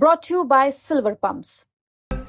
brought to you by Silver Pumps.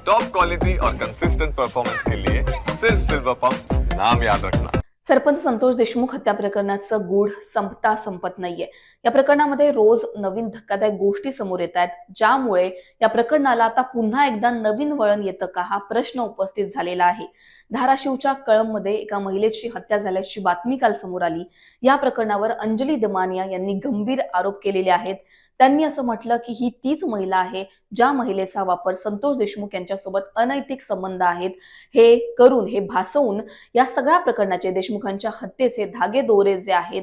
Top quality और consistent performance के लिए सिर्फ सिल्वर पंप नाम याद रखना। सरपंच संतोष देशमुख हत्या प्रकरणाचं गूढ संपता संपत नाहीये. या प्रकरणामध्ये रोज नवीन धक्कादायक गोष्टी समोर येत आहेत ज्यामुळे या प्रकरणाला आता पुन्हा एकदा नवीन वळण येतं का हा प्रश्न उपस्थित झालेला आहे. धाराशिवच्या कळंबमध्ये एका महिलेची हत्या झाल्याची बातमी काल समोर आली. या प्रकरणावर अंजली दमानिया यांनी गंभीर आरोप केलेले आहेत. त्यांनी असं म्हटलं की ही तीच महिला आहे ज्या महिलेचा वापर संतोष देशमुख यांच्यासोबत अनैतिक संबंध आहेत. हे करून हे भासवून या सगळ्या प्रकरणाचे देशमुखांच्या हत्येचे धागे दोरे जे आहेत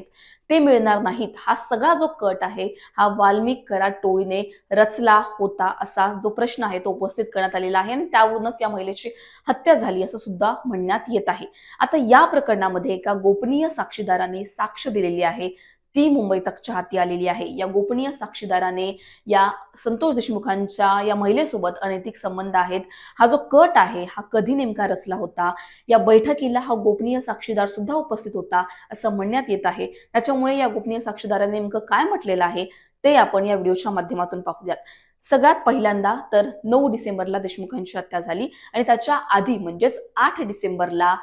ते मिळणार नाहीत. हा सगळा जो कट आहे हा वाल्मिक करा टोळीने रचला होता असा जो प्रश्न आहे तो उपस्थित करण्यात आलेला आहे आणि त्यावरूनच या महिलेची हत्या झाली असं सुद्धा म्हणण्यात येत आहे. आता या प्रकरणामध्ये एका गोपनीय साक्षीदाराने साक्ष दिलेली आहे. ती मुंबई तकच्या हाती आलेली आहे. या गोपनीय साक्षीदाराने या संतोष देशमुखांच्या या महिलेसोबत अनैतिक संबंध आहेत. हा जो कट आहे हा कधी नेमका रचला होता? या बैठकीला हा गोपनीय साक्षीदार सुद्धा उपस्थित होता असं म्हणण्यात येत आहे. त्याच्यामुळे या गोपनीय साक्षीदाराने नेमकं काय म्हटलेलं आहे ते आपण या व्हिडिओच्या माध्यमातून पाहूयात. सगळ्यात पहिल्यांदा तर नऊ डिसेंबरला देशमुखांची हत्या झाली आणि त्याच्या आधी म्हणजेच आठ डिसेंबरला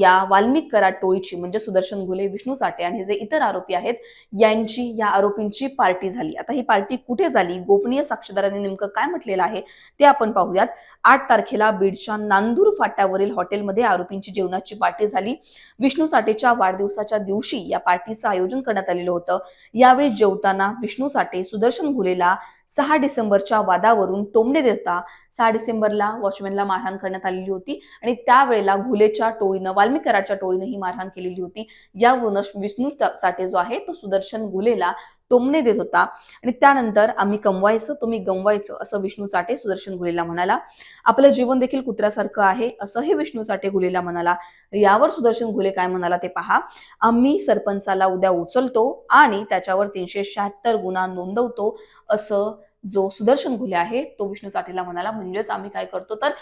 या वाल्मिक कराड टोळीची म्हणजे सुदर्शन घुले विष्णू साठे आणि जे इतर आरोपी आहेत यांची या आरोपींची पार्टी झाली. आता ही पार्टी कुठे झाली? गोपनीय साक्षीदारांनी नेमकं काय म्हटलेलं आहे? ते आपण पाहूयात. आठ तारखेला बीडच्या नांदूर फाट्यावरील हॉटेलमध्ये आरोपींची जेवणाची पार्टी झाली. विष्णू साठेच्या वाढदिवसाच्या दिवशी या पार्टीचं आयोजन करण्यात आलेलं होतं. यावेळी जेवताना विष्णू साठे सुदर्शन घुलेला सहा डिसेंबरच्या वादावरून टोमणे देता सहा डिसेंबरला वॉचमॅनला मारहाण करण्यात आलेली होती आणि त्यावेळेला घुलेच्या टोळीनं वाल्मिकराडच्या टोळीनं ही मारहाण केलेली होती. यावरूनच विष्णू चाटे जो आहे तो सुदर्शन घुलेला टोमणे देत होता. आणि त्यानंतर आम्ही कमवायचं तुम्ही गमवायचं असं विष्णू चाटे सुदर्शन घुलेला म्हणाला. आपलं जीवन देखील कुत्र्यासारखं आहे असंही विष्णू चाटे घुलेला म्हणाला. यावर सुदर्शन घुले काय म्हणाला ते पहा. आम्ही सरपंचाला उद्या उचलतो आणि त्याच्यावर तीनशे शहात्तर गुन्हा नोंदवतो असं जो सुदर्शन घुले आहे तो विष्णू चाटेला म्हणाला म्हणजेच आम्ही काय करतो तर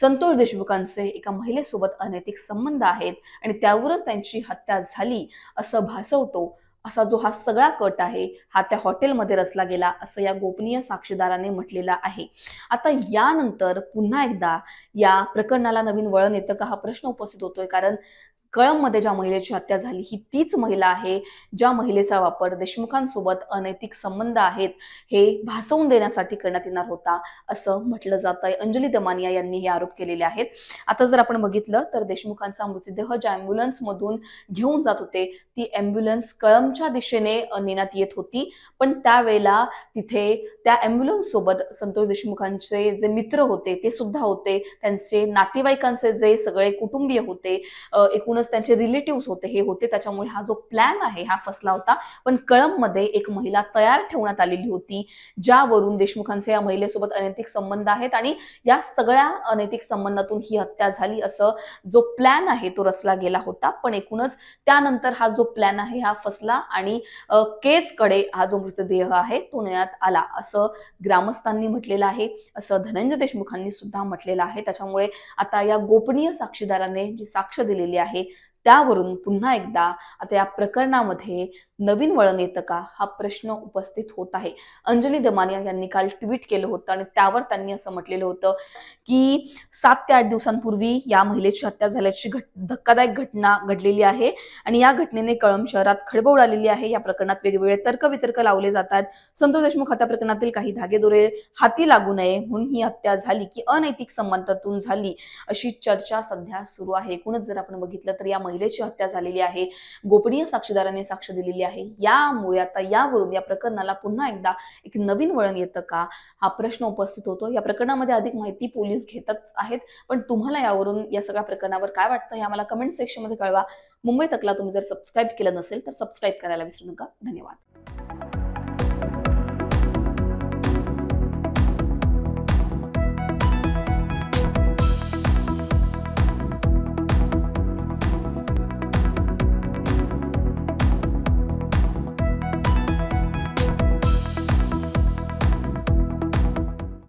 संतोष देशमुखांचे एका महिलेसोबत अनैतिक संबंध आहेत आणि त्यावरच त्यांची हत्या झाली असं भासवतो. असा जो हा सगळा कट आहे हा त्या हॉटेलमध्ये रचला गेला असं या गोपनीय साक्षीदाराने म्हटलेलं आहे. आता यानंतर पुन्हा एकदा या प्रकरणाला नवीन वळण येतं का हा प्रश्न उपस्थित होतोय? कारण कळंबमध्ये ज्या महिलेची हत्या झाली ही तीच महिला आहे ज्या महिलेचा वापर देशमुखांसोबत अनैतिक संबंध आहेत हे भासवून देण्यासाठी करण्यात येणार होता असं म्हटलं जात आहे अंजली दमानिया यांनी हे आरोप केलेले आहेत. आता जर आपण बघितलं तर देशमुखांचा मृतदेह ज्या अँब्युलन्स मधून घेऊन जात होते ती अँब्युलन्स कळंबच्या दिशेने नेण्यात येत होती. पण त्यावेळेला तिथे त्या अँब्युलन्स सोबत संतोष देशमुखांचे जे मित्र होते ते सुद्धा होते. त्यांचे नातेवाईकांचे जे सगळे कुटुंबीय होते एकूणच एकूणच त्यांचे रिलेटिव्ह होते हे होते. त्याच्यामुळे हा जो प्लॅन आहे हा फसला होता. पण कळंबमध्ये एक महिला तयार ठेवण्यात आलेली होती ज्यावरून देशमुखांचे या महिलेसोबत अनैतिक संबंध आहेत आणि या सगळ्या अनैतिक संबंधातून ही हत्या झाली असं जो प्लॅन आहे तो रचला गेला होता. पण एकूणच त्यानंतर हा जो प्लॅन आहे हा फसला आणि केजकडे हा जो मृतदेह आहे तो नेण्यात आला असं ग्रामस्थांनी म्हटलेलं आहे. असं धनंजय देशमुखांनी सुद्धा म्हटलेलं आहे. त्याच्यामुळे आता या गोपनीय साक्षीदाराने जी साक्ष दिलेली आहे त्यावरून पुन्हा एकदा आता या प्रकरणामध्ये नवीन वळण येतं का? हा प्रश्न उपस्थित होत आहे. अंजली दमानिया यांनी काल ट्विट केलं होतं आणि त्यावर त्यांनी असं म्हटलेलं होतं की सात ते आठ दिवसांपूर्वी या महिलेची हत्या झाल्याची घट धक्कादायक घटना घडलेली आहे आणि या घटनेने कळम शहरात खळबळ उडालेली आहे. या प्रकरणात वेगवेगळे तर्कवितर्क लावले जातात. संतोष देशमुख हत्या प्रकरणातील काही धागेदोरे हाती लागू नये म्हणून ही हत्या झाली की अनैतिक संबंधातून झाली अशी चर्चा सध्या सुरू आहे. एकूणच जर आपण बघितलं तर या महिलेची हत्या झालेली आहे. गोपनीय साक्षीदाराने साक्ष दिलेली आहे. यामुळे आता यावरून या प्रकरणाला पुन्हा एकदा एक नवीन वळण येतं का? हा प्रश्न उपस्थित होतो. या प्रकरणामध्ये अधिक माहिती पोलीस घेतच आहेत. पण तुम्हाला यावरून या सगळ्या प्रकरणावर काय वाटतं हे आम्हाला कमेंट सेक्शनमध्ये कळवा. मुंबई तकला तुम्ही जर सबस्क्राईब केलं नसेल तर सबस्क्राईब करायला विसरू नका. धन्यवाद.